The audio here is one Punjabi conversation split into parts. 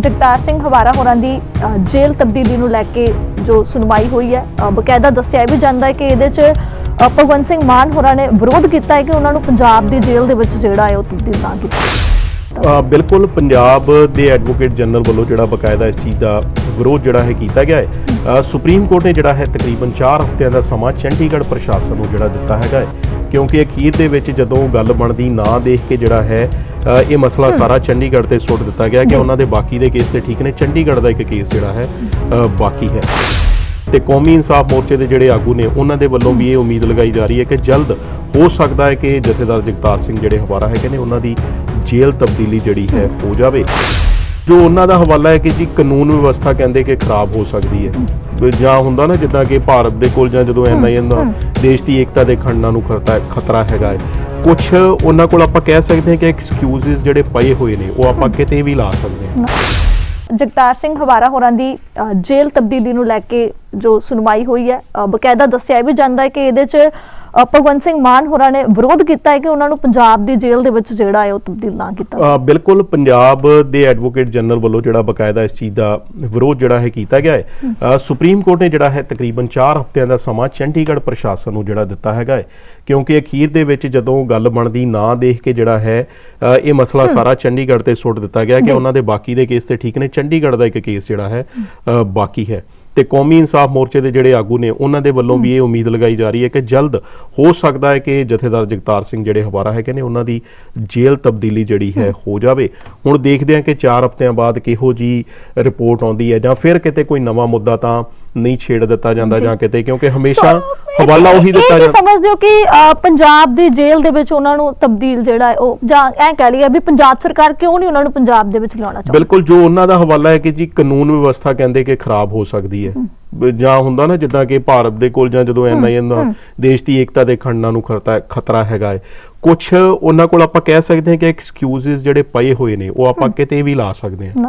ਜਗਤਾਰ ਸਿੰਘ ਹਵਾਰਾ ਹੋਰਾਂ ਦੀ ਜੇਲ੍ਹ ਤਬਦੀਲੀ ਨੂੰ ਲੈ ਕੇ ਜੋ ਸੁਣਵਾਈ ਹੋਈ ਹੈ ਬਕਾਇਦਾ ਦੱਸਿਆ ਵੀ ਜਾਂਦਾ ਹੈ ਕਿ ਇਹਦੇ 'ਚ ਭਗਵੰਤ ਸਿੰਘ ਮਾਨ ਹੋਰਾਂ ਨੇ ਵਿਰੋਧ ਕੀਤਾ ਹੈ ਕਿ ਉਹਨਾਂ ਨੂੰ ਪੰਜਾਬ ਦੀ ਜੇਲ੍ਹ ਦੇ ਵਿੱਚ ਜਿਹੜਾ ਹੈ ਉਹ ਤਬਦੀਲ ਨਾ ਕੀਤਾ ਬਿਲਕੁਲ ਪੰਜਾਬ ਦੇ ਐਡਵੋਕੇਟ ਜਨਰਲ ਵੱਲੋਂ ਜਿਹੜਾ ਬਕਾਇਦਾ ਇਸ ਚੀਜ਼ ਦਾ ਵਿਰੋਧ ਜਿਹੜਾ ਹੈ ਕੀਤਾ ਗਿਆ ਹੈ। ਸੁਪਰੀਮ ਕੋਰਟ ਨੇ ਜਿਹੜਾ ਹੈ ਤਕਰੀਬਨ 4 ਹਫ਼ਤਿਆਂ ਦਾ ਸਮਾਂ ਚੰਡੀਗੜ੍ਹ ਪ੍ਰਸ਼ਾਸਨ ਨੂੰ ਜਿਹੜਾ ਦਿੱਤਾ ਹੈਗਾ ਹੈ। ਕਿਉਂਕਿ ਅਖੀਰ ਦੇ ਵਿੱਚ ਜਦੋਂ ਗੱਲ ਬਣਦੀ ਨਾ ਦੇਖ ਕੇ ਜਿਹੜਾ ਹੈ ਇਹ ਮਸਲਾ ਸਾਰਾ ਚੰਡੀਗੜ੍ਹ ਤੇ ਸੁੱਟ ਦਿੱਤਾ ਗਿਆ ਕਿ ਉਹਨਾਂ ਦੇ ਬਾਕੀ ਦੇ ਕੇਸ ਤੇ ਠੀਕ ਨੇ। ਚੰਡੀਗੜ੍ਹ ਦਾ ਇੱਕ ਕੇਸ ਜਿਹੜਾ ਹੈ ਬਾਕੀ ਹੈ। ਤੇ ਕੌਮੀ ਇਨਸਾਫ ਮੋਰਚੇ ਦੇ ਜਿਹੜੇ ਆਗੂ ਨੇ ਉਹਨਾਂ ਦੇ ਵੱਲੋਂ ਵੀ ਇਹ ਉਮੀਦ ਲਗਾਈ ਜਾ ਰਹੀ ਹੈ ਕਿ ਜਲਦ ਹੋ ਸਕਦਾ ਹੈ ਕਿ ਜਥੇਦਾਰ ਜਗਤਾਰ ਸਿੰਘ ਜਿਹੜੇ ਹਵਾਰਾ ਹੈਗੇ ਨੇ ਉਹਨਾਂ ਦੀ ਜੇਲ੍ਹ ਤਬਦੀਲੀ ਜਿਹੜੀ ਹੈ ਹੋ ਜਾਵੇ। ਜੋ ਉਹਨਾਂ ਦਾ ਹਵਾਲਾ ਹੈ ਕਿ ਜੀ ਕਾਨੂੰਨ ਵਿਵਸਥਾ ਕਹਿੰਦੇ ਕਿ ਖਰਾਬ ਹੋ ਸਕਦੀ ਹੈ। ਜਾਂ ਹੁੰਦਾ ਨਾ ਜਿੱਦਾਂ ਕਿ ਭਾਰਤ ਦੇ ਕੋਲ ਜਾਂ ਜਦੋਂ ਐਨਆਈਐਨ ਦਾ ਦੇਸ਼ ਦੀ ਏਕਤਾ ਦੇ ਖੰਡਾਂ ਨੂੰ ਖਤਰਾ ਖਤਰਾ ਹੈਗਾ ਹੈ। ਕੁਝ ਉਹਨਾਂ ਕੋਲ ਆਪਾਂ ਕਹਿ ਸਕਦੇ ਹਾਂ ਕਿ ਐਕਸਕਿਊਜ਼ਸ ਜਿਹੜੇ ਪਏ ਹੋਏ ਨੇ ਉਹ ਆਪਾਂ ਕਿਤੇ ਵੀ ਲਾ ਸਕਦੇ ਹਾਂ। ਜਗਤਾਰ ਸਿੰਘ ਹਵਾਰਾ ਹੋਰਾਂ ਦੀ ਜੇਲ੍ਹ ਤਬਦੀਲੀ ਨੂੰ ਲੈ ਕੇ ਜੋ ਸੁਣਵਾਈ ਹੋਈ ਹੈ ਬਕਾਇਦਾ ਦੱਸਿਆ ਵੀ ਜਾਂਦਾ ਹੈ ਕਿ ਇਹਦੇ 'ਚ ਭਗਵੰਤ ਸਿੰਘ ਮਾਨ ਹੋਰਾਂ ਨੇ ਵਿਰੋਧ ਕੀਤਾ ਹੈ ਕਿ ਉਹਨਾਂ ਨੂੰ ਪੰਜਾਬ ਦੀ ਜੇਲ੍ਹ ਦੇ ਵਿੱਚ ਜਿਹੜਾ ਹੈ ਉਹ ਤਬਦੀਲ ਨਾ ਕੀਤਾ ਬਿਲਕੁਲ ਪੰਜਾਬ ਦੇ ਐਡਵੋਕੇਟ ਜਨਰਲ ਵੱਲੋਂ ਜਿਹੜਾ ਬਕਾਇਦਾ ਇਸ ਚੀਜ਼ ਦਾ ਵਿਰੋਧ ਜਿਹੜਾ ਹੈ ਕੀਤਾ ਗਿਆ ਹੈ। ਸੁਪਰੀਮ ਕੋਰਟ ਨੇ ਜਿਹੜਾ ਹੈ ਤਕਰੀਬਨ 4 ਹਫ਼ਤਿਆਂ ਦਾ ਸਮਾਂ ਚੰਡੀਗੜ੍ਹ ਪ੍ਰਸ਼ਾਸਨ ਨੂੰ ਜਿਹੜਾ ਦਿੱਤਾ ਹੈਗਾ ਹੈ। ਕਿਉਂਕਿ ਅਖੀਰ ਦੇ ਵਿੱਚ ਜਦੋਂ ਗੱਲ ਬਣਦੀ ਨਾ ਦੇਖ ਕੇ ਜਿਹੜਾ ਹੈ ਇਹ ਮਸਲਾ ਸਾਰਾ ਚੰਡੀਗੜ੍ਹ ਤੇ ਸੁੱਟ ਦਿੱਤਾ ਗਿਆ ਕਿ ਉਹਨਾਂ ਦੇ ਬਾਕੀ ਦੇ ਕੇਸ ਤੇ ਠੀਕ ਨੇ। ਚੰਡੀਗੜ੍ਹ ਦਾ ਇੱਕ ਕੇਸ ਜਿਹੜਾ ਹੈ ਬਾਕੀ ਹੈ। ਤੇ ਕੌਮੀ ਇਨਸਾਫ ਮੋਰਚੇ ਦੇ ਜਿਹੜੇ ਆਗੂ ਨੇ ਉਹਨਾਂ ਦੇ ਵੱਲੋਂ ਵੀ ਇਹ ਉਮੀਦ ਲਗਾਈ ਜਾ ਰਹੀ ਹੈ ਕਿ ਜਲਦ ਹੋ ਸਕਦਾ ਹੈ ਕਿ ਜਥੇਦਾਰ ਜਗਤਾਰ ਸਿੰਘ ਜਿਹੜੇ ਹਵਾਰਾ ਹੈਗੇ ਨੇ ਉਹਨਾਂ ਦੀ ਜੇਲ੍ਹ ਤਬਦੀਲੀ ਜਿਹੜੀ ਹੈ ਹੋ। ਜਾਵੇ। ਹੁਣ ਦੇਖਦੇ ਹਾਂ ਕਿ 4 ਹਫ਼ਤਿਆਂ ਬਾਅਦ ਕਿਹੋ ਜੀ ਰਿਪੋਰਟ ਆਉਂਦੀ ਹੈ ਜਾਂ ਫਿਰ ਕਿਤੇ ਕੋਈ ਨਵਾਂ ਮੁੱਦਾ ਤਾਂ ਨਹੀਂ ਛੇੜ ਦਿੱਤਾ ਜਾਂਦਾ ਜਾਂ। ਕਿਤੇ ਕਿਉਂਕਿ ਹਮੇਸ਼ਾ ਹਵਾਲਾ ਉਹੀ ਦਿੱਤਾ ਜਾਂਦਾ। ਸਮਝਦੇ ਹੋ ਕਿ ਪੰਜਾਬ ਦੀ ਜੇਲ੍ਹ ਦੇ ਵਿੱਚ ਉਹਨਾਂ ਨੂੰ ਤਬਦੀਲ ਜਿਹੜਾ ਹੈ ਉਹ ਜਾਂ ਐ ਕਹਿ ਲਈਏ ਵੀ ਪੰਜਾਬ ਸਰਕਾਰ ਕਿਉਂ ਨਹੀਂ ਉਹਨਾਂ ਨੂੰ ਪੰਜਾਬ ਦੇ ਵਿੱਚ ਲਿਆਉਣਾ ਚਾਹੁੰਦੀ? ਬਿਲਕੁਲ ਜੋ ਉਹਨਾਂ ਦਾ ਹਵਾਲਾ ਹੈ ਕਿ ਜੀ ਕਾਨੂੰਨ ਵਿਵਸਥਾ ਕਹਿੰਦੇ ਕਿ ਖਰਾਬ ਹੋ ਸਕਦੀ ਹੈ। ਜਾਂ ਹੁੰਦਾ ਨਾ ਜਿੱਦਾਂ ਕਿ ਭਾਰਤ ਦੇ ਕੋਲ ਜਾਂ ਜਦੋਂ ਐਨਆਈਐਨ ਦਾ ਦੇਸ਼ ਦੀ ਏਕਤਾ ਦੇ ਖੰਡਾਂ ਨੂੰ ਖਤਰਾ ਖਤਰਾ ਹੈਗਾ ਹੈ ਕੁਝ ਉਹਨਾਂ ਕੋਲ ਆਪਾਂ ਕਹਿ ਸਕਦੇ ਹਾਂ ਕਿ ਐਕਸਕਿਊਜ਼ਸ ਜਿਹੜੇ ਪਏ ਹੋਏ ਨੇ ਉਹ ਆਪਾਂ ਕਿਤੇ ਵੀ ਲਾ ਸਕਦੇ ਹਾਂ।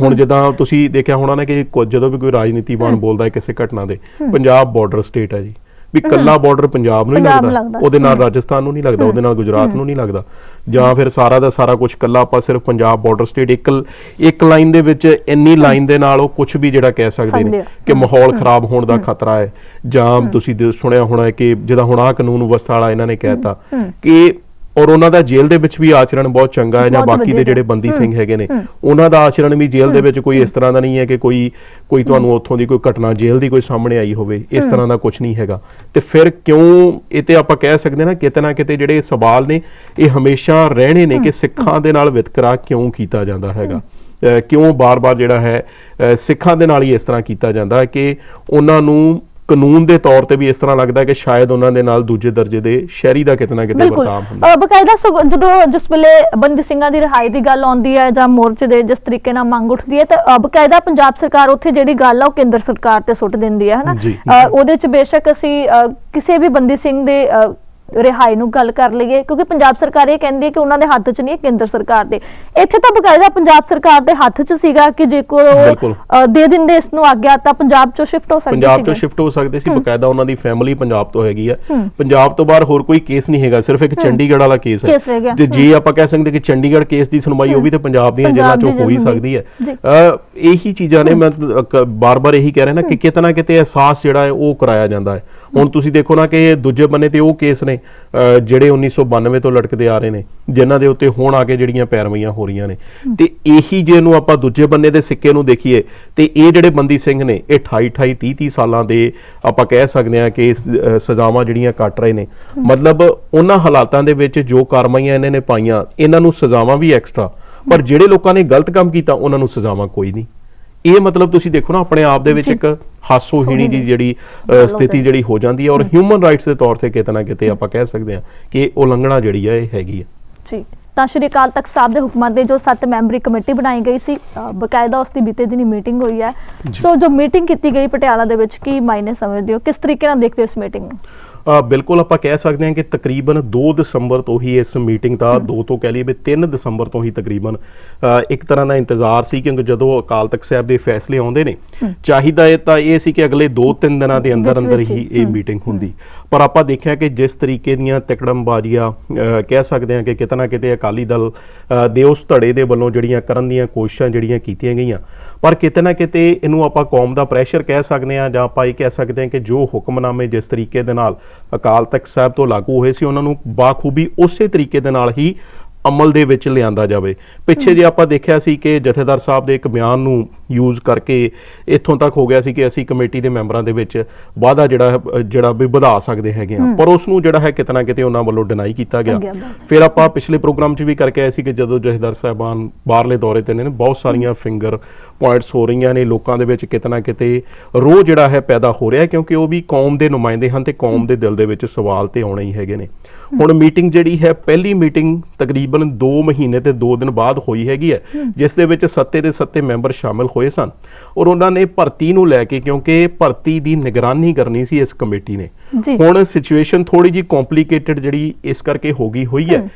ਹੁਣ ਜਿੱਦਾਂ ਤੁਸੀਂ ਦੇਖਿਆ ਹੋਣਾ ਨਾ ਕਿ ਕੁ- ਜਦੋਂ ਵੀ ਕੋਈ ਰਾਜਨੀਤੀਵਾਨ ਬੋਲਦਾ ਹੈ ਕਿਸੇ ਘਟਨਾ ਦੇ ਪੰਜਾਬ ਬਾਰਡਰ ਸਟੇਟ ਹੈ ਜੀ। ਵੀ ਕੱਲਾ ਬਾਰਡਰ ਪੰਜਾਬ ਨੂੰ ਹੀ ਲੱਗਦਾ। ਉਹਦੇ ਨਾਲ ਰਾਜਸਥਾਨ ਨੂੰ ਨਹੀਂ ਲੱਗਦਾ ਉਹਦੇ ਨਾਲ ਗੁਜਰਾਤ ਨੂੰ ਨਹੀਂ ਲੱਗਦਾ। ਜਾਂ ਫਿਰ ਸਾਰਾ ਦਾ ਸਾਰਾ ਕੁਝ ਕੱਲਾ ਆਪਾਂ ਸਿਰਫ ਪੰਜਾਬ ਬਾਰਡਰ ਸਟੇਟ ਇੱਕ ਇੱਕ ਲਾਈਨ ਦੇ ਵਿੱਚ ਇੰਨੀ ਲਾਈਨ ਦੇ ਨਾਲ ਉਹ ਕੁਝ ਵੀ ਜਿਹੜਾ ਕਹਿ ਸਕਦੇ ਨੇ ਆ। ਕਿ ਮਾਹੌਲ ਖਰਾਬ ਹੋਣ ਦਾ ਖਤਰਾ ਹੈ। ਜਾਂ ਤੁਸੀਂ ਸੁਣਿਆ ਹੋਣਾ ਹੈ ਕਿ ਜਿਹਦਾ ਹੁਣ ਆਹ ਕਾਨੂੰਨ ਵਿਵਸਥਾ ਵਾਲਾ ਇਹਨਾਂ ਨੇ ਕਹਿਤਾ ਕਿ ਔਰ ਉਹਨਾਂ ਦਾ ਜੇਲ੍ਹ ਦੇ ਵਿੱਚ ਵੀ ਆਚਰਣ ਬਹੁਤ ਚੰਗਾ ਹੈ ਜਾਂ ਬਾਕੀ ਦੇ ਜਿਹੜੇ ਬੰਦੀ ਸਿੰਘ ਹੈਗੇ ਨੇ ਉਹਨਾਂ ਦਾ ਆਚਰਣ ਵੀ ਜੇਲ੍ਹ ਦੇ ਵਿੱਚ ਕੋਈ ਇਸ ਤਰ੍ਹਾਂ ਦਾ ਨਹੀਂ ਹੈ ਕਿ ਕੋਈ ਕੋਈ ਤੁਹਾਨੂੰ ਉੱਥੋਂ ਦੀ ਕੋਈ ਘਟਨਾ ਜੇਲ੍ਹ ਦੀ ਕੋਈ ਸਾਹਮਣੇ ਆਈ ਹੋਵੇ ਇਸ ਤਰ੍ਹਾਂ ਦਾ ਕੁਝ ਨਹੀਂ ਹੈਗਾ। ਤੇ ਫਿਰ ਕਿਉਂ ਇਹ ਤੇ ਆਪਾਂ ਕਹਿ ਸਕਦੇ ਨਾ ਕਿਤੇ ਨਾ ਕਿਤੇ ਜਿਹੜੇ ਸਵਾਲ ਨੇ ਇਹ ਹਮੇਸ਼ਾ ਰਹਿਣੇ ਨੇ ਕਿ ਸਿੱਖਾਂ ਦੇ ਨਾਲ ਵਿਤਕਰਾ ਕਿਉਂ ਕੀਤਾ ਜਾਂਦਾ ਹੈਗਾ? ਕਿਉਂ ਬਾਰ-ਬਾਰ ਜਿਹੜਾ ਹੈ ਸਿੱਖਾਂ ਦੇ ਨਾਲ ਹੀ ਇਸ ਤਰ੍ਹਾਂ ਕੀਤਾ ਜਾਂਦਾ ਹੈ ਕਿ ਉਹਨਾਂ ਨੂੰ ਕਾਨੂੰਨ ਦੇ ਤੌਰ ਤੇ ਵੀ ਇਸ ਤਰ੍ਹਾਂ ਲੱਗਦਾ ਹੈ ਕਿ ਸ਼ਾਇਦ ਉਹਨਾਂ ਦੇ ਨਾਲ ਦੂਜੇ ਦਰਜੇ ਦੇ ਸ਼ਹਿਰੀ ਦਾ ਕਿਤੇ ਨਾ ਕਿਤੇ ਵਰਤਾਵ ਹੁੰਦਾ ਅ, ਬਕਾਇਦਾ ਜਦੋਂ ਜਿਸ ਵੇਲੇ ਬੰਦੀ ਸਿੰਘਾਂ ਦੀ ਰਿਹਾਈ ਦੀ ਗੱਲ ਆਉਂਦੀ ਹੈ ਜਾਂ ਮੋਰਚੇ ਦੇ ਜਿਸ ਤਰੀਕੇ ਨਾਲ ਮੰਗ ਉੱਠਦੀ ਹੈ ਤਾਂ ਬਕਾਇਦਾ ਪੰਜਾਬ ਸਰਕਾਰ ਉੱਥੇ ਜਿਹੜੀ ਗੱਲ ਆ ਉਹ ਕੇਂਦਰ ਸਰਕਾਰ ਤੇ ਸੁੱਟ ਦਿੰਦੀ ਹੈ ਹਨਾ? ਉਹਦੇ ਚ ਬੇਸ਼ੱਕ ਅਸੀਂ ਕਿਸੇ ਵੀ ਬੰਦੀ ਸਿੰਘ ਦੇ ਰਿਹਾਈ ਨੂੰ ਗੱਲ ਕਰ ਲਈਏ ਕਿਉਂਕਿ ਪੰਜਾਬ ਸਰਕਾਰ ਇਹ ਕਹਿੰਦੀ ਹੈ ਕਿ ਉਹਨਾਂ ਦੇ ਹੱਥ 'ਚ ਨਹੀਂ ਹੈ ਕੇਂਦਰ ਸਰਕਾਰ ਦੇ। ਇੱਥੇ ਤਾਂ ਬਕਾਇਦਾ ਪੰਜਾਬ ਸਰਕਾਰ ਦੇ ਹੱਥ 'ਚ ਸੀਗਾ ਕਿ ਬਿਲਕੁਲ। ਅ, ਦੇ ਦਿੰਦੇ ਇਸ ਨੂੰ ਆਗਿਆ ਤਾਂ ਪੰਜਾਬ 'ਚੋਂ ਸ਼ਿਫਟ ਹੋ ਸਕਦੇ ਪੰਜਾਬ ਤੋਂ ਸੀਗੇ। ਸ਼ਿਫਟ ਹੋ ਸਕਦੇ ਸੀ ਬਕਾਇਦਾ ਉਹਨਾਂ ਦੀ ਫੈਮਿਲੀ ਪੰਜਾਬ ਤੋਂ ਹੈਗੀ ਆ। ਪੰਜਾਬ ਤੋਂ ਬਾਹਰ ਹੋਰ ਕੋਈ ਕੇਸ ਨਹੀਂ ਹੈਗਾ ਸਿਰਫ ਇੱਕ ਚੰਡੀਗੜ੍ਹ ਵਾਲਾ ਕੇਸ ਹੈ। ਤੇ ਜੇ ਆਪਾਂ ਕਹਿ ਸਕਦੇ ਕਿ ਚੰਡੀਗੜ੍ਹ ਕੇਸ ਦੀ ਸੁਣਵਾਈ ਉਹ ਵੀ ਤੇ ਪੰਜਾਬ ਦੀਆਂ ਪੰਜਾਬ ਜੇਲ੍ਹਾਂ ਚੋਂ ਹੋ ਹੀ ਸਕਦੀ ਹੈ। ਜੀ। ਇਹੀ ਚੀਜ਼ਾਂ ਨੇ ਮੈਂ ਬਾਰ-ਬਾਰ ਇਹੀ ਕਹਿ ਰਿਹਾ ਨਾ ਕਿ ਕਿਤੇ ਨਾ ਕਿਤੇ ਅਹਿਸਾਸ ਜਿਹੜਾ ਹੈ ਉਹ ਕਰਾਇਆ ਜਾਂਦਾ ਹੈ। ਹੁਣ ਤੁਸੀਂ ਦੇਖੋ ਨਾ ਕਿ ਦੂਜੇ ਬੰਨੇ ਤੇ ਉਹ ਕੇਸ ਨੇ ਅ, ਜਿਹੜੇ 1992 ਤੋਂ ਲਟਕਦੇ ਆ ਰਹੇ ਨੇ ਜਿਨ੍ਹਾਂ ਦੇ ਉੱਤੇ ਹੁਣ ਆ ਕੇ ਜਿਹੜੀਆਂ ਪੈਰਵਈਆਂ ਹੋ ਰਹੀਆਂ ਨੇ। ਤੇ ਇਹੀ ਜੇ ਨੂੰ ਆਪਾਂ ਦੂਜੇ ਬੰਨੇ ਦੇ ਸਿੱਕੇ ਨੂੰ ਦੇਖੀਏ ਤੇ ਇਹ ਜਿਹੜੇ ਬੰਦੀ ਸਿੰਘ ਨੇ ਇਹ 28 28 30 30 ਸਾਲਾਂ ਦੇ ਆਪਾਂ ਕਹਿ ਸਕਦੇ ਹਾਂ ਕਿ ਸਜ਼ਾਵਾਂ ਜਿਹੜੀਆਂ ਕੱਟ ਰਹੇ ਨੇ। ਮਤਲਬ ਉਹਨਾਂ ਹਾਲਾਤਾਂ ਦੇ ਵਿੱਚ ਜੋ ਕਾਰਵਾਈਆਂ ਇਹਨਾਂ ਨੇ ਪਾਈਆਂ ਇਹਨਾਂ ਨੂੰ ਸਜ਼ਾਵਾਂ ਵੀ ਐਕਸਟਰਾ ਪਰ ਜਿਹੜੇ ਲੋਕਾਂ ਨੇ ਗਲਤ ਕੰਮ ਕੀਤਾ ਉਹਨਾਂ ਨੂੰ ਸਜ਼ਾਵਾਂ ਕੋਈ ਨਹੀਂ। ਇਹ ਮਤਲਬ ਤੁਸੀਂ ਦੇਖੋ ਨਾ ਆਪਣੇ ਆਪ ਦੇ ਵਿੱਚ। ਇੱਕ ਹਾਸੋਹੀਣੀ ਦੀ ਜਿਹੜੀ ਸਥਿਤੀ। ਜਿਹੜੀ ਹੋ ਜਾਂਦੀ ਹੈ ਔਰ ਹਿਊਮਨ ਰਾਈਟਸ ਦੇ ਤੌਰ ਤੇ ਕਿਤੇ ਨਾ ਕਿਤੇ ਆਪਾਂ ਕਹਿ ਸਕਦੇ ਹਾਂ ਕਿ ਉਲੰਘਣਾ ਜਿਹੜੀ ਹੈ ਇਹ ਹੈਗੀ ਹੈ। ਜੀ। ਤਾਂ ਸ਼੍ਰੀ ਅਕਾਲ ਤਖਤ ਸਾਹਿਬ ਦੇ ਹੁਕਮਾਂ ਦੇ ਜੋ 7 ਮੈਂਬਰੀ ਕਮੇਟੀ ਬਣਾਈ ਗਈ ਸੀ ਬਕਾਇਦਾ ਉਸ ਦੀ ਬੀਤੇ ਦਿਨੀ ਮੀਟਿੰਗ ਹੋਈ ਹੈ। ਸੋ ਜੋ ਮੀਟਿੰਗ ਕੀਤੀ ਗਈ ਪਟਿਆਲਾ ਦੇ ਵਿੱਚ ਕੀ ਮਾਇਨੇ ਸਮਝਦੇ ਹੋ? ਕਿਸ ਤਰੀਕੇ ਨਾਲ ਦੇਖਦੇ ਹੋ ਇਸ ਮੀਟਿੰਗ ਨੂੰ? ਬਿਲਕੁਲ ਆਪਾਂ ਕਹਿ ਸਕਦੇ ਹਾਂ ਕਿ ਤਕਰੀਬਨ 2 ਦਸੰਬਰ ਤੋਂ ਹੀ ਇਸ ਮੀਟਿੰਗ ਦਾ 2 ਤੋਂ ਕਹਿ ਲਈਏ ਵੀ 3 ਦਸੰਬਰ ਤੋਂ ਹੀ ਤਕਰੀਬਨ ਇੱਕ ਤਰ੍ਹਾਂ ਦਾ ਇੰਤਜ਼ਾਰ ਸੀ ਕਿਉਂਕਿ ਜਦੋਂ ਅਕਾਲ ਤਖਤ ਸਾਹਿਬ ਦੇ ਫੈਸਲੇ ਆਉਂਦੇ ਨੇ ਚਾਹੀਦਾ ਇਹ ਤਾਂ ਇਹ ਸੀ ਕਿ ਅਗਲੇ 2-3 ਦਿਨਾਂ ਦੇ ਅੰਦਰ ਅੰਦਰ ਹੀ ਇਹ ਮੀਟਿੰਗ ਹੁੰਦੀ। ਪਰ ਆਪਾਂ ਦੇਖਿਆ ਕਿ ਜਿਸ ਤਰੀਕੇ ਦੀਆਂ ਤਿਕੜਮਬਾਜ਼ੀਆਂ ਕਹਿ ਸਕਦੇ ਹਾਂ ਕਿ ਕਿਤੇ ਨਾ ਕਿਤੇ ਅਕਾਲੀ ਦਲ ਦੇ ਉਸ ਧੜੇ ਦੇ ਵੱਲੋਂ ਜਿਹੜੀਆਂ ਕਰਨ ਦੀਆਂ ਕੋਸ਼ਿਸ਼ਾਂ ਜਿਹੜੀਆਂ ਕੀਤੀਆਂ ਗਈਆਂ। ਪਰ ਕਿਤੇ ਨਾ ਕਿਤੇ ਇਹਨੂੰ ਆਪਾਂ ਕੌਮ ਦਾ ਪ੍ਰੈਸ਼ਰ ਕਹਿ ਸਕਦੇ ਹਾਂ ਜਾਂ ਆਪਾਂ ਇਹ ਕਹਿ ਸਕਦੇ ਹਾਂ ਕਿ ਜੋ ਹੁਕਮਨਾਮੇ ਜਿਸ ਤਰੀਕੇ ਦੇ ਨਾਲ ਅਕਾਲ ਤਖਤ ਸਾਹਿਬ ਤੋਂ ਲਾਗੂ ਹੋਏ ਸੀ, ਉਹਨਾਂ ਨੂੰ ਬਾਖੂਬੀ ਉਸੇ ਤਰੀਕੇ ਦੇ ਨਾਲ ਹੀ ਅਮਲ ਦੇ ਵਿੱਚ ਲਿਆਂਦਾ ਜਾਵੇ। ਪਿੱਛੇ ਜੇ ਆਪਾਂ ਦੇਖਿਆ ਸੀ ਕਿ ਜਥੇਦਾਰ ਸਾਹਿਬ ਦੇ ਇੱਕ ਬਿਆਨ ਨੂੰ ਯੂਜ਼ ਕਰਕੇ ਇੱਥੋਂ ਤੱਕ ਹੋ ਗਿਆ ਸੀ ਕਿ ਅਸੀਂ ਕਮੇਟੀ ਦੇ ਮੈਂਬਰਾਂ ਦੇ ਵਿੱਚ ਵਾਅਦਾ ਜਿਹੜਾ ਜਿਹੜਾ ਵੀ ਵਧਾ ਸਕਦੇ ਹੈਗੇ ਆ ਪਰ ਉਸ ਨੂੰ ਜਿਹੜਾ ਹੈ ਕਿਤਨਾ ਕਿਤੇ ਉਹਨਾਂ ਵੱਲੋਂ ਡਿਨਾਈ ਕੀਤਾ ਗਿਆ। ਫਿਰ ਆਪਾਂ ਪਿਛਲੇ ਪ੍ਰੋਗਰਾਮ 'ਚ ਵੀ ਕਰਕੇ ਆਏ ਸੀ ਕਿ ਜਦੋਂ ਜਥੇਦਾਰ ਸਾਹਿਬਾਨ ਬਾਹਰਲੇ ਦੌਰੇ ਤੇ ਨੇ ਬਹੁਤ ਸਾਰੀਆਂ ਫਿੰਗਰ ਪੁਆਇੰਟਸ ਹੋ ਰਹੀਆਂ ਨੇ ਲੋਕਾਂ ਦੇ ਵਿੱਚ ਕਿਤਨਾ ਕਿਤੇ ਰੋਹ ਜਿਹੜਾ ਹੈ ਪੈਦਾ ਹੋ ਰਿਹਾ ਕਿਉਂਕਿ ਉਹ ਵੀ ਕੌਮ ਦੇ ਨੁਮਾਇੰਦੇ ਹਨ ਤੇ ਕੌਮ ਦੇ ਦਿਲ ਦੇ ਵਿੱਚ ਸਵਾਲ ਤੇ ਆਉਣੇ ਹੀ ਹੈਗੇ ਨੇ। ਹੁਣ ਮੀਟਿੰਗ ਜਿਹੜੀ ਹੈ ਪਹਿਲੀ ਮੀਟਿੰਗ ਤਕਰੀਬਨ 2 ਮਹੀਨੇ ਤੇ 2 ਦਿਨ ਬਾਅਦ ਹੋਈ ਹੈਗੀ ਹੈ ਜਿਸ ਦੇ ਵਿੱਚ ਸੱਤੇ ਦੇ ਸੱਤੇ ਮੈਂਬਰ ਸ਼ਾਮਲ ਹੋਏ ਸਨ। ਔਰ ਉਹਨਾਂ ਨੇ ਭਰਤੀ ਨੂੰ ਲੈ ਕੇ ਕਿਉਂਕਿ ਭਰਤੀ ਦੀ ਨਿਗਰਾਨੀ ਕਰਨੀ ਸੀ ਇਸ ਕਮੇਟੀ ਨੇ। ਹੁਣ ਸਿਚੁਏਸ਼ਨ ਥੋੜੀ ਜੀ ਕੰਪਲਿਕੇਟਡ ਜਿਹੜੀ ਇਸ ਕਰਕੇ ਹੋ ਗਈ ਹੋਈ ਹੈ।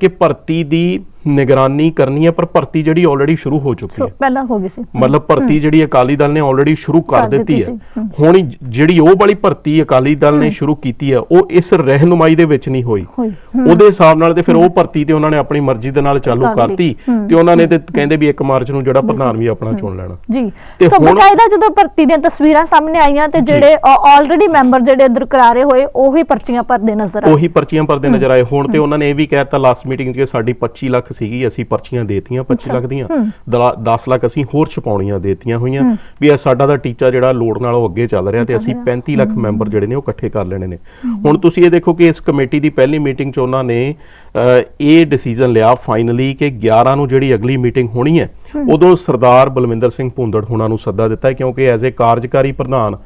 ਕਿ ਭਰਤੀ ਦੀ ਨਿਗਰਾਨੀ ਕਰਨੀ ਹੈ ਪਰ ਭਰਤੀ ਜਿਹੜੀ ਆਲਰੇਡੀ ਸ਼ੁਰੂ ਹੋ ਚੁੱਕੀ ਹੈ। ਪਹਿਲਾਂ ਹੋ ਗਈ ਸੀ। ਮਤਲਬ ਭਰਤੀ ਜਿਹੜੀ ਅਕਾਲੀ ਦਲ ਨੇ ਆਲਰੇਡੀ ਸ਼ੁਰੂ ਕਰ ਦਿੱਤੀ ਹੈ। ਹੁਣ ਜਿਹੜੀ ਉਹ ਵਾਲੀ ਭਰਤੀ ਅਕਾਲੀ ਦਲ ਨੇ ਸ਼ੁਰੂ ਕੀਤੀ ਹੈ ਉਹ ਇਸ ਰਹਿਨੁਮਾਈ ਦੇ ਵਿੱਚ ਨਹੀਂ ਹੋਈ। ਉਹਦੇ ਹਿਸਾਬ ਨਾਲ ਤੇ ਫਿਰ ਉਹ ਭਰਤੀ ਤੇ ਉਹਨਾਂ ਨੇ ਆਪਣੀ ਮਰਜ਼ੀ ਦੇ ਨਾਲ ਚਾਲੂ ਕਰ ਕਰਤੀ। ਤੇ ਉਹਨਾਂ ਨੇ ਤੇ ਕਹਿੰਦੇ ਵੀ 1 ਮਾਰਚ ਨੂੰ ਜਿਹੜਾ ਪ੍ਰਧਾਨ ਵੀ ਆਪਣਾ ਚੁਣ ਲੈਣਾ। ਜੀ। ਤੇ ਹੁਣ- ਬਕਾਇਦਾ ਜਦੋਂ ਭਰਤੀ ਦੀਆਂ ਤਸਵੀਰਾਂ ਸਾਹਮਣੇ ਆਈਆਂ ਤੇ ਜਿਹੜੇ ਆਲਰੇਡੀ ਮੈਂਬਰ ਜਿਹੜੇ ਇਧਰ ਕਰਾਰੇ ਹੋਏ ਉਹੀ ਪਰਚੀਆਂ ਭਰਦੇ ਨਜ਼ਰ ਆਏ। ਉਹੀ ਪਰਚੀਆਂ ਭਰਦੇ ਨਜ਼ਰ ਆਏ। ਹੁਣ ਤੇ ਉਹਨਾਂ ਨੇ ਇਹ ਵੀ ਕਹਿਤਾ ਲਾਸਟ ਮੀਟਿੰਗ 'ਚ ਸਾਡੀ 25 ਲੱਖ ਸੀਗੀ ਅਸੀਂ ਪਰਚੀਆਂ ਦੇਤੀਆਂ 25 ਲੱਖ ਦੀਆਂ। ਦਲਾ- 10 ਲੱਖ ਅਸੀਂ ਹੋਰ ਛਪਾਉਣੀਆਂ ਦੇਤੀਆਂ ਹੋਈਆਂ। ਵੀ ਇਹ ਸਾਡਾ ਦਾ ਟੀਚਾ ਜਿਹੜਾ ਲੋੜ ਨਾਲੋਂ ਅੱਗੇ ਚੱਲ ਰਿਹਾ ਤੇ ਅਸੀਂ 35 ਲੱਖ ਮੈਂਬਰ ਜਿਹੜੇ ਨੇ ਉਹ ਇਕੱਠੇ ਕਰ ਲੈਣੇ ਨੇ। ਹੁਣ ਤੁਸੀਂ ਇਹ ਦੇਖੋ ਕਿ ਇਸ ਕਮੇਟੀ ਦੀ ਪਹਿਲੀ ਮੀਟਿੰਗ 'ਚ ਉਹਨਾਂ ਨੇ ਇਹ ਡਿਸੀਜਨ ਲਿਆ ਫਾਈਨਲੀ ਕਿ 11 ਨੂੰ ਜਿਹੜੀ ਅਗਲੀ ਮੀਟਿੰਗ ਹੋਣੀ ਹੈ ਉਦੋਂ ਸਰਦਾਰ ਬਲਵਿੰਦਰ ਸਿੰਘ ਭੁੰਦੜ ਹੁਣਾਂ ਨੂੰ ਸੱਦਾ ਦਿੱਤਾ ਹੈ ਕਿਉਂਕਿ ਐਜ਼ ਅ ਕਾਰਜਕਾਰੀ ਪ੍ਰਧਾਨ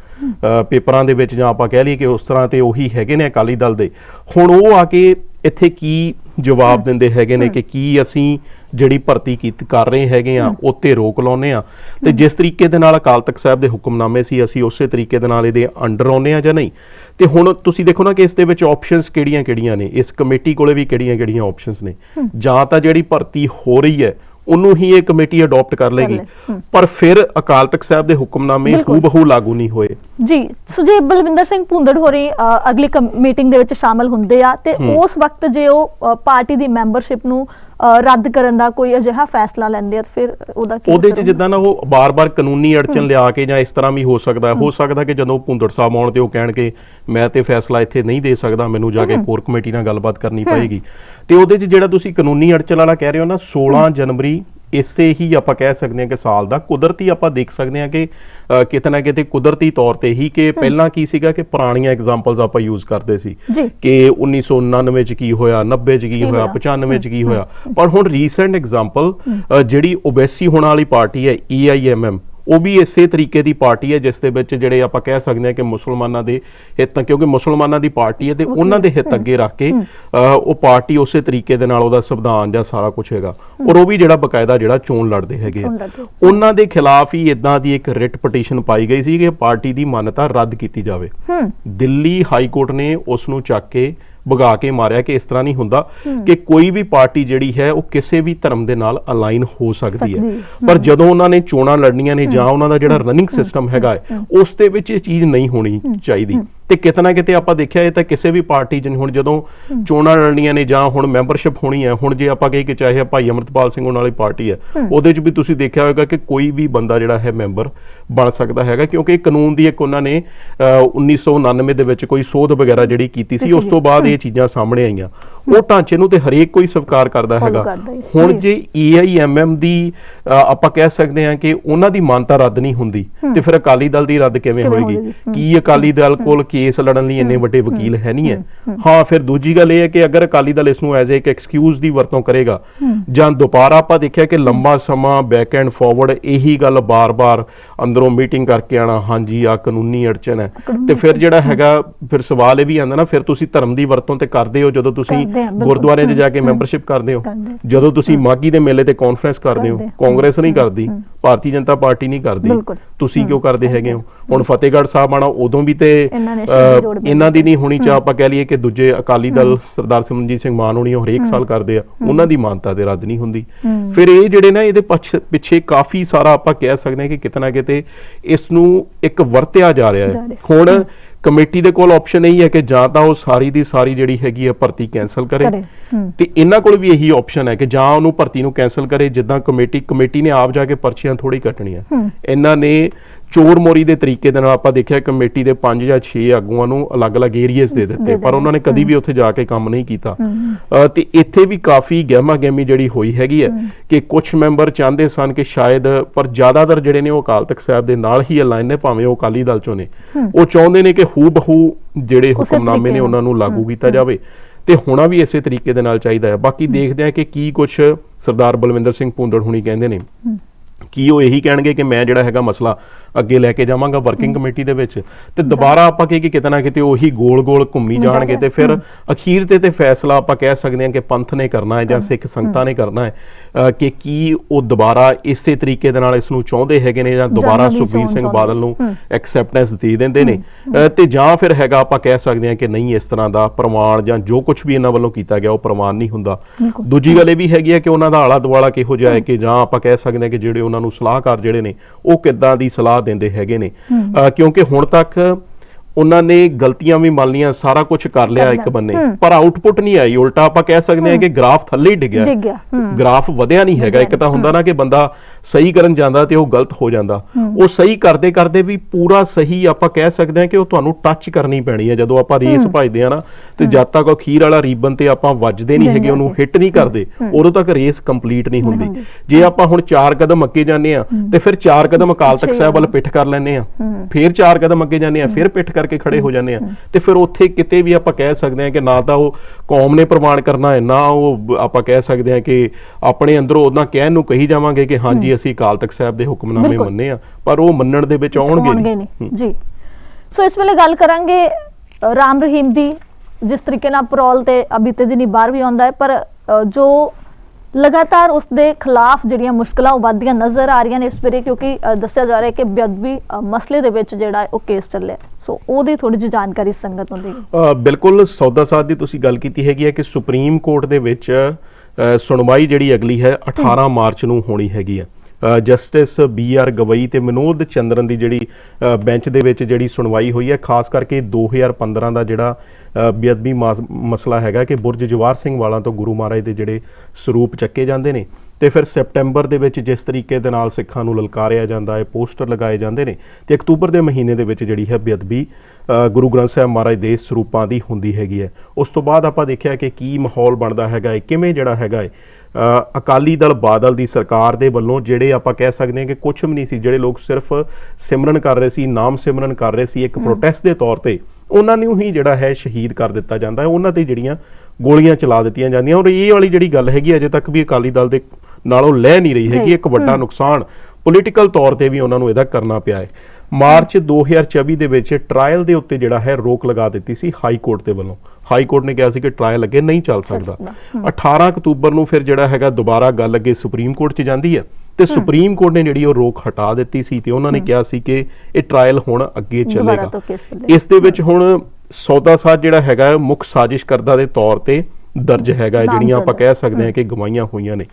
ਪੇਪਰਾਂ ਦੇ ਵਿੱਚ ਜਾਂ ਆਪਾਂ ਕਹਿ ਲਈਏ ਕਿ ਉਸ ਤਰ੍ਹਾਂ ਤੇ ਉਹੀ ਹੈਗੇ ਨੇ ਅਕਾਲੀ ਦਲ ਦੇ। ਹੁਣ ਉਹ ਆ ਕੇ ਇੱਥੇ ਕੀ ਜਵਾਬ ਦਿੰਦੇ ਹੈਗੇ ਨੇ ਕਿ ਕੀ ਅਸੀਂ ਜਿਹੜੀ ਭਰਤੀ ਕੀਤ ਕਰ ਰਹੇ ਹੈਗੇ ਆ ਉੱਤੇ ਰੋਕ ਲਾਉਨੇ ਆ। ਤੇ ਜਿਸ ਤਰੀਕੇ ਦੇ ਨਾਲ ਅਕਾਲ ਤਖਤ ਸਾਹਿਬ ਦੇ ਹੁਕਮਨਾਮੇ ਸੀ ਅਸੀਂ ਉਸੇ ਤਰੀਕੇ ਦੇ ਨਾਲ ਇਹਦੇ ਅੰਡਰ ਆਉਨੇ ਆ ਜਾਂ ਨਹੀਂ? ਤੇ ਹੁਣ ਤੁਸੀਂ ਦੇਖੋ ਨਾ ਕਿ ਇਸ ਦੇ ਵਿੱਚ ਆਪਸ਼ਨਸ ਕਿਹੜੀਆਂ-ਕਿਹੜੀਆਂ ਨੇ? ਇਸ ਕਮੇਟੀ ਕੋਲੇ ਵੀ ਕਿਹੜੀਆਂ-ਕਿਹੜੀਆਂ ਆਪਸ਼ਨਸ ਨੇ? ਜਾਂ ਤਾਂ ਜਿਹੜੀ ਭਰਤੀ ਹੋ ਰਹੀ ਹੈ ਉਹਨੂੰ ਹੀ ਇਹ ਕਮੇਟੀ ਅਡਾਪਟ ਕਰ ਲੇਗੀ ਪਰ ਫਿਰ ਅਕਾਲ ਤਖਤ ਸਾਹਿਬ ਦੇ ਹੁਕਮਨਾਮੇ ਬਿਲਕੁਲ। ਹੂਬਹੂ ਲਾਗੂ ਨਹੀਂ ਹੋਏ। ਜੀ ਸੁਜੀਤ ਬਲਵਿੰਦਰ ਸਿੰਘ ਭੁੰਦੜ ਹੋਰੀ ਅਗਲੀ ਮੀਟਿੰਗ ਦੇ ਵਿੱਚ ਸ਼ਾਮਲ ਹੁੰਦੇ ਆ ਤੇ ਉਸ ਵਕਤ ਜੇ ਉਹ ਪਾਰਟੀ ਦੀ ਮੈਂਬਰਸ਼ਿਪ ਨੂੰ ਰੱਦ ਕਰਨ ਦਾ ਕੋਈ ਅਜਿਹਾ ਫੈਸਲਾ ਲੈਂਦੇ ਆ ਫਿਰ ਉਹਦਾ ਕੀ ਉਹਦੇ ਚ? ਜਿੱਦਾਂ ਨਾ ਉਹ ਬਾਰ-ਬਾਰ ਕਾਨੂੰਨੀ ਅੜਚਨ ਲਿਆ ਕੇ ਜਾਂ ਇਸ ਤਰ੍ਹਾਂ ਵੀ ਹੋ ਸਕਦਾ ਹੈ ਸਕਦਾ ਕਿ ਜਦੋਂ ਭੁੰਦੜ ਸਾਹਿਬ ਆਉਣ ਤੇ ਉਹ ਕਹਿਣ ਕਿ ਮੈਂ ਤੇ ਫੈਸਲਾ ਇੱਥੇ ਨਹੀਂ ਦੇ ਸਕਦਾ ਮੈਨੂੰ ਜਾ ਕੇ ਕੋਰ ਕਮੇਟੀ ਨਾਲ ਗੱਲਬਾਤ ਕਰਨੀ ਪਏਗੀ। ਤੇ ਉਹਦੇ ਚ ਜਿਹੜਾ ਤੁਸੀਂ ਕਾਨੂੰਨੀ ਅੜਚਨ ਵਾਲਾ ਕਹਿ ਰਹੇ ਹੋ ਨਾ 16 ਜਨਵਰੀ ਇਸੇ ਹੀ ਆਪਾਂ ਕਹਿ ਸਕਦੇ ਹਾਂ ਕਿ ਸਾਲ ਦਾ ਕੁਦਰਤੀ ਆਪਾਂ ਦੇਖ ਸਕਦੇ ਹਾਂ ਕਿ ਕਿਤੇ ਨਾ ਕਿਤੇ ਕੁਦਰਤੀ ਤੌਰ ਤੇ ਹੀ ਕਿ ਪਹਿਲਾਂ ਕੀ ਸੀਗਾ ਕਿ ਪੁਰਾਣੀਆਂ ਐਗਜ਼ਾਮਪਲਸ ਆਪਾਂ ਯੂਜ਼ ਕਰਦੇ ਸੀ। ਕਿ 1999 ਚ ਕੀ ਹੋਇਆ 90 ਚ ਕੀ ਹੋਇਆ ਹੋਇਆ? 95 ਚ ਕੀ ਹੋਇਆ ਪਰ ਹੁਣ ਰੀਸੈਂਟ ਐਗਜ਼ਾਮਪਲ ਜਿਹੜੀ ਓਬੈਸੀ ਹੋਣ ਵਾਲੀ ਪਾਰਟੀ ਹੈ ਈਆਈਐਮਐਮ ਉਹ ਵੀ ਇਸੇ ਤਰੀਕੇ ਦੀ ਪਾਰਟੀ ਹੈ ਜਿਸ ਦੇ ਵਿੱਚ ਜਿਹੜੇ ਆਪਾਂ ਕਹਿ ਸਕਦੇ ਹਾਂ ਕਿ ਮੁਸਲਮਾਨਾਂ ਦੇ ਹਿੱਤ ਕਿਉਂਕਿ ਮੁਸਲਮਾਨਾਂ ਦੀ ਪਾਰਟੀ ਹੈ ਤੇ ਉਹਨਾਂ ਦੇ ਹਿੱਤ ਅੱਗੇ ਰੱਖ ਕੇ ਉਹ ਪਾਰਟੀ ਉਸੇ ਤਰੀਕੇ ਦੇ ਨਾਲ ਉਹਦਾ ਸੰਵਿਧਾਨ ਜਾਂ ਸਾਰਾ ਕੁਝ ਹੈਗਾ। ਔਰ ਉਹ ਵੀ ਜਿਹੜਾ ਬਕਾਇਦਾ ਜਿਹੜਾ ਚੋਣ ਲੜਦੇ ਹੈਗੇ ਆ। ਉਹਨਾਂ ਦੇ ਖਿਲਾਫ ਹੀ ਇਦਾਂ ਦੀ ਇੱਕ ਰਿਟ ਪਟੀਸ਼ਨ ਪਾਈ ਗਈ ਸੀ ਕਿ ਪਾਰਟੀ ਦੀ ਮਾਨਤਾ ਰੱਦ ਕੀਤੀ ਜਾਵੇ। ਦਿੱਲੀ ਹਾਈ ਕੋਰਟ ਨੇ ਉਸ ਨੂੰ ਚੱਕ ਕੇ ਭਗਾ ਕੇ ਮਾਰਿਆ ਕਿ ਇਸ ਤਰ੍ਹਾਂ ਨਹੀਂ ਹੁੰਦਾ ਕਿ ਕੋਈ ਵੀ ਪਾਰਟੀ ਜਿਹੜੀ ਹੈ ਉਹ ਕਿਸੇ ਵੀ ਧਰਮ ਦੇ ਨਾਲ ਅਲਾਈਨ ਹੋ ਸਕਦੀ ਹੈ। ਪਰ ਜਦੋਂ ਉਹਨਾਂ ਨੇ ਚੋਣਾਂ ਲੜਨੀਆਂ ਨੇ ਜਾਂ ਉਹਨਾਂ ਦਾ ਜਿਹੜਾ ਰਨਿੰਗ ਸਿਸਟਮ ਹੈਗਾ ਉਸ ਦੇ ਵਿੱਚ ਇਹ ਚੀਜ਼ ਨਹੀਂ ਹੋਣੀ ਚਾਹੀਦੀ। ਤੇ ਕਿਤੇ ਨਾ ਕਿਤੇ ਆਪਾਂ ਦੇਖਿਆ ਇਹ ਤਾਂ ਕਿਸੇ ਵੀ ਪਾਰਟੀ ਜਨ ਹੁਣ ਜਦੋਂ ਚੋਣਾਂ ਲੜਨੀਆਂ ਨੇ ਜਾਂ ਹੁਣ ਮੈਂਬਰਸ਼ਿਪ ਹੋਣੀ ਹੈ ਹੁਣ ਜੇ ਆਪਾਂ ਕਹੀ ਕਿ ਚਾਹੇ ਭਾਈ ਅਮਰਤਪਾਲ ਸਿੰਘ ਉਹਨਾਂ ਵਾਲੀ ਪਾਰਟੀ ਹੈ ਉਹਦੇ 'ਚ ਵੀ ਤੁਸੀਂ ਦੇਖਿਆ ਹੋਵੇਗਾ ਕਿ ਕੋਈ ਵੀ ਬੰਦਾ ਜਿਹੜਾ ਹੈ ਮੈਂਬਰ ਬਣ ਸਕਦਾ ਹੈਗਾ ਕਿਉਂਕਿ ਇਹ ਕਾਨੂੰਨ ਦੀ ਇੱਕ ਉਹਨਾਂ ਨੇ ਅਹ, 1999 ਦੇ ਵਿੱਚ ਕੋਈ ਸੋਧ ਵਗੈਰਾ ਜਿਹੜੀ ਕੀਤੀ ਸੀ ਉਸ ਤੋਂ ਬਾਅਦ ਇਹ ਚੀਜ਼ਾਂ ਸਾਹਮਣੇ ਆਈਆਂ। ਉਹ ਢਾਂਚੇ ਨੂੰ ਤੇ ਹਰੇਕ ਕੋਈ ਸਵੀਕਾਰ ਕਰਦਾ ਹੈਗਾ। ਹੁਣ ਜੀ। ਏਆਈਐਮਐਮ ਦੀ ਆਪਾਂ ਕਹਿ ਸਕਦੇ ਹਾਂ ਕਿ ਉਹਨਾਂ ਦੀ ਮਾਨਤਾ ਰੱਦ ਨਹੀਂ ਹੁੰਦੀ ਤੇ ਫਿਰ ਅਕਾਲੀ ਦਲ ਦੀ ਰੱਦ ਕਿਵੇਂ ਹੋਏਗੀ। ਕੀ ਅਕਾਲੀ ਦਲ ਕੋਲ ਕੇਸ ਲੜਨ ਲਈ ਇੰਨੇ ਵੱਡੇ ਵਕੀਲ ਹੈ ਨਹੀਂ ਹੈ। ਹਾਂ ਫਿਰ ਦੂਜੀ ਗੱਲ ਇਹ ਹੈ ਕਿ ਅਗਰ ਅਕਾਲੀ ਦਲ ਇਸ ਨੂੰ ਐਜ਼ ਇੱਕ ਐਕਸਕਿਊਜ਼ ਦੀ ਵਰਤੋਂ ਕਰੇਗਾ ਜਾਂ ਦੁਬਾਰਾ ਆਪਾਂ ਦੇਖਿਆ ਕਿ ਲੰਮਾ ਸਮਾਂ ਬੈਕ ਐਂਡ ਫਾਰਵਰਡ ਇਹੀ ਗੱਲ ਬਾਰ-ਬਾਰ ਅੰਦਰੋਂ ਮੀਟਿੰਗ ਕਰਕੇ ਆਣਾ ਹਾਂਜੀ ਆ ਕਾਨੂੰਨੀ ਅੜਚਨ ਹੈ। ਤੇ ਫਿਰ ਜਿਹੜਾ ਹੈਗਾ ਫਿਰ ਸਵਾਲ ਇਹ ਵੀ ਆਂਦਾ ਨਾ ਫਿਰ ਤੁਸੀਂ ਧਰਮ ਦੀ ਵਰਤੋਂ ਤੇ ਕਰਦੇ ਹੋ ਜਦੋਂ ਤੁਸੀਂ। ਗੁਰਦੁਆਰੇ 'ਚ ਜਾ ਕੇ ਮੈਂਬਰਸ਼ਿਪ ਕਰਦੇ ਹੋ। ਜਦੋਂ ਤੁਸੀਂ ਮਾਗੀ ਦੇ ਮੇਲੇ ਤੇ ਕਾਨਫਰੰਸ ਕਰਦੇ ਹੋ। ਕਾਂਗਰਸ ਨਹੀਂ ਕਰਦੀ ਭਾਰਤੀ ਜਨਤਾ ਪਾਰਟੀ ਨਹੀਂ ਕਰਦੀ। ਤੁਸੀਂ ਕਿਉਂ ਕਰਦੇ ਹੈਗੇ ਹੋ? ਹੁਣ ਫਤਿਹਗੜ੍ਹ ਸਾਹਿਬ ਆਣਾ ਉਦੋਂ ਵੀ ਤੇ ਇਹਨਾਂ ਦੀ ਨਹੀਂ ਹੋਣੀ ਚਾਹ ਆਪਾਂ ਕਹਿ ਲਈਏ ਕਿ ਦੂਜੇ ਅਕਾਲੀ ਦਲ ਸਰਦਾਰ ਸਿਮਰਨਜੀਤ ਸਿੰਘ ਮਾਨ ਹੋਣੀ ਉਹ ਹਰੇਕ ਸਾਲ ਕਰਦੇ ਆ ਉਹਨਾਂ ਦੀ ਮਾਨਤਾ ਤੇ ਰੱਦ ਨਹੀਂ ਹੁੰਦੀ। ਫਿਰ ਇਹ ਜਿਹੜੇ ਨਾ ਇਹਦੇ ਪਛ- ਕਾਫੀ ਸਾਰਾ ਆਪਾਂ ਕਹਿ ਸਕਦੇ ਹਾਂ ਕਿ ਕਿਤਨਾ ਕਿਤੇ ਇਸ ਨੂੰ ਇੱਕ ਵਰਤਿਆ ਜਾ ਰਿਹਾ ਹੈ। ਹੁਣ ਕਮੇਟੀ ਦੇ ਕੋਲ ਆਪਸ਼ਨ ਇਹੀ ਹੈ ਕਿ ਜਾਂ ਤਾਂ ਉਹ ਸਾਰੀ ਦੀ ਸਾਰੀ ਜਿਹੜੀ ਹੈਗੀ ਹੈ ਭਰਤੀ ਕੈਨਸਲ ਕਰੇ। ਤੇ ਇਹਨਾਂ ਕੋਲ ਵੀ ਇਹੀ ਆਪਸ਼ਨ ਹੈ ਕਿ ਜਾਂ ਉਹਨੂੰ ਭਰਤੀ ਨੂੰ ਕੈਨਸਲ ਕਰੇ ਜਿੱਦਾਂ ਕਮੇਟੀ ਕਮੇਟੀ ਨੇ ਆਪ ਜਾ ਕੇ ਪਰਚੀਆਂ ਥੋੜੀ ਕੱਟਣੀਆਂ। ਇਹਨਾਂ ਨੇ ਚੋਰ ਮੋਰੀ ਦੇ ਤਰੀਕੇ ਦੇ ਨਾਲ ਆਪਾਂ ਦੇਖਿਆ ਕਮੇਟੀ ਦੇ 5 ਜਾਂ 6 ਆਗੂਆਂ ਨੂੰ ਅਲੱਗ-ਅਲੱਗ ਏਰੀਆਜ਼ ਦੇ ਦਿੱਤੇ ਪਰ ਉਹਨਾਂ ਨੇ ਕਦੀ ਵੀ ਉੱਥੇ ਜਾ ਕੇ ਕੰਮ ਨਹੀਂ ਕੀਤਾ। ਤੇ ਇੱਥੇ ਵੀ ਕਾਫੀ ਗਹਿਮਾ ਗਹਿਮੀ ਜਿਹੜੀ ਹੋਈ ਹੈਗੀ ਹੈ ਕਿ ਕੁਝ ਮੈਂਬਰ ਚਾਹੁੰਦੇ ਸਨ ਕਿ ਸ਼ਾਇਦ ਪਰ ਜ਼ਿਆਦਾਤਰ ਜਿਹੜੇ ਨੇ ਉਹ ਅਕਾਲ ਤਖਤ ਸਾਹਿਬ ਦੇ ਨਾਲ ਹੀ ਅਲਾਈਨ ਨੇ ਭਾਵੇਂ ਉਹ ਅਕਾਲੀ ਦਲ ਚੋਂ ਨੇ। ਉਹ ਚਾਹੁੰਦੇ ਨੇ ਕਿ ਹੂ ਬਹੂ ਜਿਹੜੇ ਹੁਕਮਨਾਮੇ ਨੇ। ਉਹਨਾਂ ਨੂੰ ਲਾਗੂ ਕੀਤਾ ਜਾਵੇ। ਤੇ ਹੋਣਾ ਵੀ ਇਸੇ ਤਰੀਕੇ ਦੇ ਨਾਲ ਚਾਹੀਦਾ ਹੈ। ਬਾਕੀ ਦੇਖਦੇ ਹਾਂ ਕਿ ਕੀ ਕੁਝ ਸਰਦਾਰ ਬਲਵਿੰਦਰ ਸਿੰਘ ਭੁੰਦੜ ਹੁਣੀ ਕਹਿੰਦੇ ਨੇ। ਕੀ ਉਹ ਇਹੀ ਕਹਿਣਗੇ ਕਿ ਮੈਂ ਜਿਹੜਾ ਹੈਗਾ ਮਸਲਾ ਅੱਗੇ ਲੈ ਕੇ ਜਾਵਾਂਗਾ ਵਰਕਿੰਗ ਕਮੇਟੀ ਦੇ ਵਿੱਚ? ਤੇ ਦੁਬਾਰਾ ਆਪਾਂ ਕਹੇ ਕਿ ਕਿਤੇ ਨਾ ਕਿਤੇ ਉਹੀ ਗੋਲ-ਗੋਲ ਘੁੰਮੀ ਜਾਣਗੇ ਤੇ ਫਿਰ ਅਖੀਰ ਤੇ ਤੇ ਫੈਸਲਾ ਆਪਾਂ ਕਹਿ ਸਕਦੇ ਹਾਂ ਕਿ ਪੰਥ ਨੇ ਕਰਨਾ ਹੈ ਜਾਂ ਸਿੱਖ ਸੰਗਤਾਂ ਨੇ ਕਰਨਾ ਹੈ। ਕਿ ਕੀ ਉਹ ਦੁਬਾਰਾ ਇਸੇ ਤਰੀਕੇ ਦੇ ਨਾਲ ਇਸ ਨੂੰ ਚਾਹੁੰਦੇ ਹੈਗੇ ਨੇ ਜਾਂ ਦੁਬਾਰਾ ਚੋਣ ਸਿੰਘ। ਬਾਦਲ ਨੂੰ ਐਕਸੈਪਟੈਂਸ ਦੇ ਦਿੰਦੇ ਨੇ। ਤੇ ਜਾਂ ਫਿਰ ਹੈਗਾ ਆਪਾਂ ਕਹਿ ਸਕਦੇ ਹਾਂ ਕਿ ਨਹੀਂ ਇਸ ਤਰ੍ਹਾਂ ਦਾ ਪ੍ਰਮਾਣ ਜਾਂ ਜੋ ਕੁਝ ਵੀ ਇਹਨਾਂ ਵੱਲੋਂ ਕੀਤਾ ਗਿਆ ਉਹ ਪ੍ਰਮਾਣ ਨਹੀਂ ਹੁੰਦਾ। ਦੂਜੀ ਗੱਲ ਇਹ ਵੀ ਹੈਗੀ ਹੈ ਕਿ ਉਹਨਾਂ ਦਾ ਆਲਾ ਦੁਆਲਾ ਕਿਹੋ ਜਿਹਾ ਹੈ ਕਿ ਜਾਂ ਆਪਾਂ ਕਹਿ ਸਕਦੇ ਹਾਂ ਕਿ ਜਿਹੜੇ ਉਹਨਾਂ ਨੂੰ ਸਲਾਹਕਾਰ ਜਿਹੜੇ ਨੇ ਉਹ ਕਿੱਦਾਂ ਦੀ ਸਲਾਹ ਦਿੰਦੇ ਹੈਗੇ ਨੇ। ਕਿਉਂਕਿ ਹੁਣ ਤੱਕ ਉਹਨਾਂ ਨੇ ਗਲਤੀਆਂ ਵੀ ਮੰਨ ਲੀਆਂ ਸਾਰਾ ਕੁਝ ਕਰ ਲਿਆ ਇੱਕ ਬੰਨੇ। ਪਰ ਆਊਟਪੁੱਟ ਨਹੀਂ ਆਈ ਉਲਟਾ ਆਪਾਂ ਕਹਿ ਸਕਦੇ ਹਾਂ ਕਿ ਗ੍ਰਾਫ ਥੱਲੇ ਹੀ ਡਿੱਗਿਆ। ਡਿੱਗ ਗਿਆ, ਹੂੰ। ਗ੍ਰਾਫ ਵਧਿਆ ਨਹੀਂ ਹੈਗਾ। ਇੱਕ ਤਾਂ ਹੁੰਦਾ ਨਾ ਕਿ ਬੰਦਾ ਸਹੀ ਕਰਨ ਜਾਂਦਾ ਤੇ ਉਹ ਗਲਤ ਹੋ ਜਾਂਦਾ। ਉਹ ਸਹੀ ਕਰਦੇ ਕਰਦੇ ਵੀ ਪੂਰਾ ਸਹੀ ਆਪਾਂ ਕਹਿ ਸਕਦੇ ਹਾਂ ਕਿ ਉਹ ਤੁਹਾਨੂੰ ਟੱਚ ਕਰਨੀ ਪੈਣੀ ਹੈ। ਜਦੋਂ ਆਪਾਂ ਰੇਸ ਭਜਦੇ ਆ ਨਾ ਤੇ ਜਦ ਤੱਕ ਅਖੀਰ ਵਾਲਾ ਰੀਬਨ ਤੇ ਆਪਾਂ ਵੱਜਦੇ ਨਹੀਂ ਹੈਗੇ ਉਹਨੂੰ ਹਿੱਟ ਨਹੀਂ ਕਰਦੇ ਉਦੋਂ ਤੱਕ ਰੇਸ ਕੰਪਲੀਟ ਨਹੀਂ ਹੁੰਦੀ। ਜੇ ਆਪਾਂ ਹੁਣ ਚਾਰ ਕਦਮ ਅੱਗੇ ਜਾਂਦੇ ਆ ਤੇ ਫਿਰ ਚਾਰ ਕਦਮ ਅਕਾਲ ਤਖਤ ਸਾਹਿਬ ਵੱਲ ਪਿੱਠ ਕਰ ਲੈਂਦੇ ਆ ਫਿਰ ਚਾਰ ਕਦਮ ਅੱਗੇ ਜਾਂਦੇ ਆ ਫਿਰ ਪਿੱਠ ਕਰਕੇ ਖੜੇ ਹੋ ਜਾਂਦੇ ਆ। ਤੇ ਫਿਰ ਉੱਥੇ ਕਿਤੇ ਵੀ ਆਪਾਂ ਕਹਿ ਸਕਦੇ ਹਾਂ ਕਿ ਨਾ ਤਾਂ ਉਹ ਕੌਮ ਨੇ ਪ੍ਰਮਾਣ ਕਰਨਾ ਹੈ ਨਾ ਉਹ ਆਪਾਂ ਕਹਿ ਸਕਦੇ ਹਾਂ ਕਿ ਆਪਣੇ ਅੰਦਰੋਂ ਉਹਨਾਂ ਕਹਿਣ ਨੂੰ ਕਹੀ ਜਾਵਾਂਗੇ ਕਿ ਹਾਂਜੀ ਅਸੀਂ ਅਕਾਲ ਤਖਤ ਸਾਹਿਬ ਦੇ ਹੁਕਮਨਾਮੇ। ਮੰਨੇ ਆ ਪਰ ਉਹ ਮੰਨਣ ਦੇ ਵਿੱਚ ਆਉਣਗੇ ਜੀ। ਸੋ ਇਸ ਵੇਲੇ ਗੱਲ ਕਰਾਂਗੇ ਰਾਮ ਰਹੀਮ ਦੀ ਜਿਸ ਤਰੀਕੇ ਨਾਲ ਪਰੋਲ ਤੇ ਬੀਤੇ ਦਿਨੀ ਬਾਹਰ ਵੀ ਆਉਂਦਾ ਹੈ ਪਰ ਜੋ ਲਗਾਤਾਰ ਉਸ ਦੇ ਖਿਲਾਫ ਜਿਹੜੀਆਂ ਮੁਸ਼ਕਲਾਂ ਉਹ ਵੱਧਦੀਆਂ ਨਜ਼ਰ ਆ ਰਹੀਆਂ ਨੇ ਇਸ ਵੇਲੇ ਕਿਉਂਕਿ ਦੱਸਿਆ ਜਾ ਰਿਹਾ ਹੈ ਕਿ ਬੇਅਦਬੀ ਮਸਲੇ ਦੇ ਵਿੱਚ ਜਿਹੜਾ ਉਹ ਕੇਸ ਚੱਲਿਆ ਸੋ ਉਹਦੀ ਥੋੜੀ ਜਿਹੀ ਜਾਣਕਾਰੀ ਸੰਗਤ ਨੂੰ ਦੇਗੀ ਬਿਲਕੁਲ ਸੌਦਾ ਸਾਧ ਦੀ ਤੁਸੀਂ ਗੱਲ ਕੀਤੀ ਹੈਗੀ ਹੈ ਕਿ ਸੁਪਰੀਮ ਕੋਰਟ ਦੇ ਵਿੱਚ ਸੁਣਵਾਈ ਜਿਹੜੀ ਅਗਲੀ ਹੈ 18 ਮਾਰਚ ਨੂੰ ਹੋਣੀ ਹੈਗੀ ਹੈ। ਜਸਟਿਸ ਬੀ ਆਰ ਗਵਈ ਤੇ ਮਨੋਦ ਚੰਦਰਨ ਦੀ ਜਿਹੜੀ ਬੈਂਚ ਦੇ ਵਿੱਚ ਜਿਹੜੀ ਸੁਣਵਾਈ ਹੋਈ ਹੈ, ਖਾਸ ਕਰਕੇ 2015 ਦਾ ਜਿਹੜਾ ਬੇਅਦਬੀ ਮਾਸ- ਮਸਲਾ ਹੈਗਾ ਕਿ ਬੁਰਜ ਜਵਾਰ ਸਿੰਘ ਵਾਲਾਂ ਤੋਂ ਗੁਰੂ ਮਹਾਰਾਜ ਦੇ ਜਿਹੜੇ ਸਰੂਪ ਚੱਕੇ ਜਾਂਦੇ ਨੇ ਤੇ ਫਿਰ ਸੈਪਟੈਂਬਰ ਦੇ ਵਿੱਚ ਜਿਸ ਤਰੀਕੇ ਦੇ ਨਾਲ ਸਿੱਖਾਂ ਨੂੰ ਲਲਕਾਰਿਆ ਜਾਂਦਾ ਹੈ, ਪੋਸਟਰ ਲਗਾਏ ਜਾਂਦੇ ਨੇ ਤੇ ਅਕਤੂਬਰ ਦੇ ਮਹੀਨੇ ਦੇ ਵਿੱਚ ਜਿਹੜੀ ਹੈ ਬੇਅਦਬੀ ਗੁਰੂ ਗ੍ਰੰਥ ਸਾਹਿਬ ਮਹਾਰਾਜ ਦੇ ਸਰੂਪਾਂ ਦੀ ਹੁੰਦੀ ਹੈਗੀ ਹੈ। ਉਸ ਤੋਂ ਬਾਅਦ ਆਪਾਂ ਦੇਖਿਆ ਕਿ ਕੀ ਮਾਹੌਲ ਬਣਦਾ ਹੈਗਾ ਹੈ, ਕਿਵੇਂ ਜਿਹੜਾ ਹੈਗਾ ਹੈ ਅਕਾਲੀ ਦਲ ਬਾਦਲ ਦੀ ਸਰਕਾਰ ਦੇ ਵੱਲੋਂ ਜਿਹੜੇ ਆਪਾਂ ਕਹਿ ਸਕਦੇ ਹਾਂ ਕਿ ਕੁਝ ਵੀ ਨਹੀਂ ਸੀ ਜਿਹੜੇ ਲੋਕ ਸਿਰਫ ਸਿਮਰਨ ਕਰ ਰਹੇ ਸੀ ਨਾਮ ਸਿਮਰਨ ਕਰ ਰਹੇ ਸੀ ਇੱਕ ਪ੍ਰੋਟੈਸਟ ਦੇ ਤੌਰ ਤੇ ਉਹਨਾਂ ਨੂੰ ਹੀ ਜਿਹੜਾ ਹੈ ਸ਼ਹੀਦ ਕਰ ਦਿੱਤਾ ਜਾਂਦਾ ਹੈ ਉਹਨਾਂ ਤੇ ਜਿਹੜੀਆਂ ਗੋਲੀਆਂ ਚਲਾ ਦਿੱਤੀਆਂ ਜਾਂਦੀਆਂ ਔਰ ਇਹ ਵਾਲੀ ਜਿਹੜੀ ਗੱਲ ਹੈਗੀ ਅਜੇ ਤੱਕ ਵੀ ਅਕਾਲੀ ਦਲ ਦੇ ਨਾਲੋਂ ਲੈ ਨਹੀਂ ਰਹੀ ਹੈਗੀ ਇੱਕ ਵੱਡਾ ਨੁਕਸਾਨ ਪੋਲੀਟੀਕਲ ਤੌਰ ਤੇ ਵੀ ਉਹਨਾਂ ਨੂੰ ਇਹਦਾ ਕਰਨਾ ਪਿਆ ਹੈ। ਮਾਰਚ 2024 ਦੇ ਵਿੱਚ ਟ੍ਰਾਇਲ ਦੇ ਉੱਤੇ ਜਿਹੜਾ ਹੈ ਰੋਕ ਲਗਾ ਦਿੱਤੀ ਸੀ ਹਾਈ ਕੋਰਟ ਦੇ ਵੱਲੋਂ। ਹਾਈ ਕੋਰਟ ਨੇ ਕਿਹਾ ਸੀ ਕਿ ਟ੍ਰਾਇਲ ਅੱਗੇ ਨਹੀਂ ਚੱਲ ਸਕਦਾ। 18 ਅਕਤੂਬਰ ਨੂੰ ਫਿਰ ਜਿਹੜਾ ਹੈਗਾ ਦੁਬਾਰਾ ਗੱਲ ਅੱਗੇ ਸੁਪਰੀਮ ਕੋਰਟ 'ਚ ਜਾਂਦੀ ਹੈ ਤੇ ਸੁਪਰੀਮ ਕੋਰਟ ਨੇ ਜਿਹੜੀ ਉਹ ਰੋਕ ਹਟਾ ਦਿੱਤੀ ਸੀ ਤੇ ਉਹਨਾਂ ਨੇ ਕਿਹਾ ਸੀ ਕਿ ਇਹ ਟ੍ਰਾਇਲ ਹੁਣ ਅੱਗੇ ਚੱਲੇਗਾ। ਇਸ ਦੇ ਵਿੱਚ ਹੁਣ ਸੌਦਾ ਸਾਧ ਜਿਹੜਾ ਹੈਗਾ ਮੁੱਖ ਸਾਜ਼ਿਸ਼ ਕਰਦਾ ਦੇ ਤੌਰ ਤੇ ਦਰਜ ਹੈਗਾ ਜਿਹੜੀਆਂ ਆਪਾਂ। ਕਹਿ ਸਕਦੇ ਹਾਂ ਕਿ ਗਵਾਈਆਂ ਹੋਈਆਂ ਨੇ।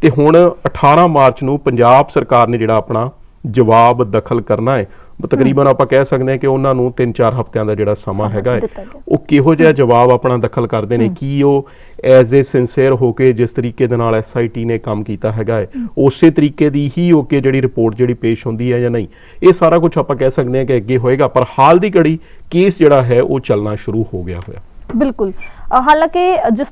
ਤੇ ਹੁਣ 18 ਮਾਰਚ ਨੂੰ ਪੰਜਾਬ ਸਰਕਾਰ ਨੇ ਜਿਹੜਾ ਆਪਣਾ ਜਵਾਬ ਦਖਲ ਕਰਨਾ ਹੈ ਤਕਰੀਬਨ ਆਪਾਂ ਕਹਿ ਸਕਦੇ ਹਾਂ ਕਿ ਉਹਨਾਂ ਨੂੰ 3-4 ਹਫ਼ਤਿਆਂ ਦਾ ਜਿਹੜਾ ਸਮਾਂ ਹੈਗਾ ਹੈ। ਉਹ ਕਿਹੋ ਜਿਹਾ ਜਵਾਬ ਆਪਣਾ ਦਖਲ ਕਰਦੇ ਨੇ ਕੀ ਉਹ ਐਜ਼ ਏ ਸਿੰਸੀਅਰ ਹੋ ਕੇ ਜਿਸ ਤਰੀਕੇ ਦੇ ਨਾਲ ਐਸਆਈਟੀ ਨੇ ਕੰਮ ਕੀਤਾ ਹੈਗਾ ਹੈ ਉਸੇ ਤਰੀਕੇ ਦੀ ਹੀ ਹੋ ਕੇ ਜਿਹੜੀ ਰਿਪੋਰਟ ਜਿਹੜੀ ਪੇਸ਼ ਹੁੰਦੀ ਹੈ ਜਾਂ ਨਹੀਂ ਇਹ ਸਾਰਾ ਕੁਝ ਆਪਾਂ ਕਹਿ ਸਕਦੇ ਹਾਂ ਕਿ ਅੱਗੇ ਹੋਏਗਾ ਪਰ ਹਾਲ ਦੀ ਘੜੀ ਕੇਸ ਜਿਹੜਾ ਹੈ ਉਹ ਚੱਲਣਾ ਸ਼ੁਰੂ ਹੋ ਗਿਆ ਹੋਇਆ। ਬਿਲਕੁਲ। ਅ, ਹਾਲਾਂਕਿ ਜਿਸ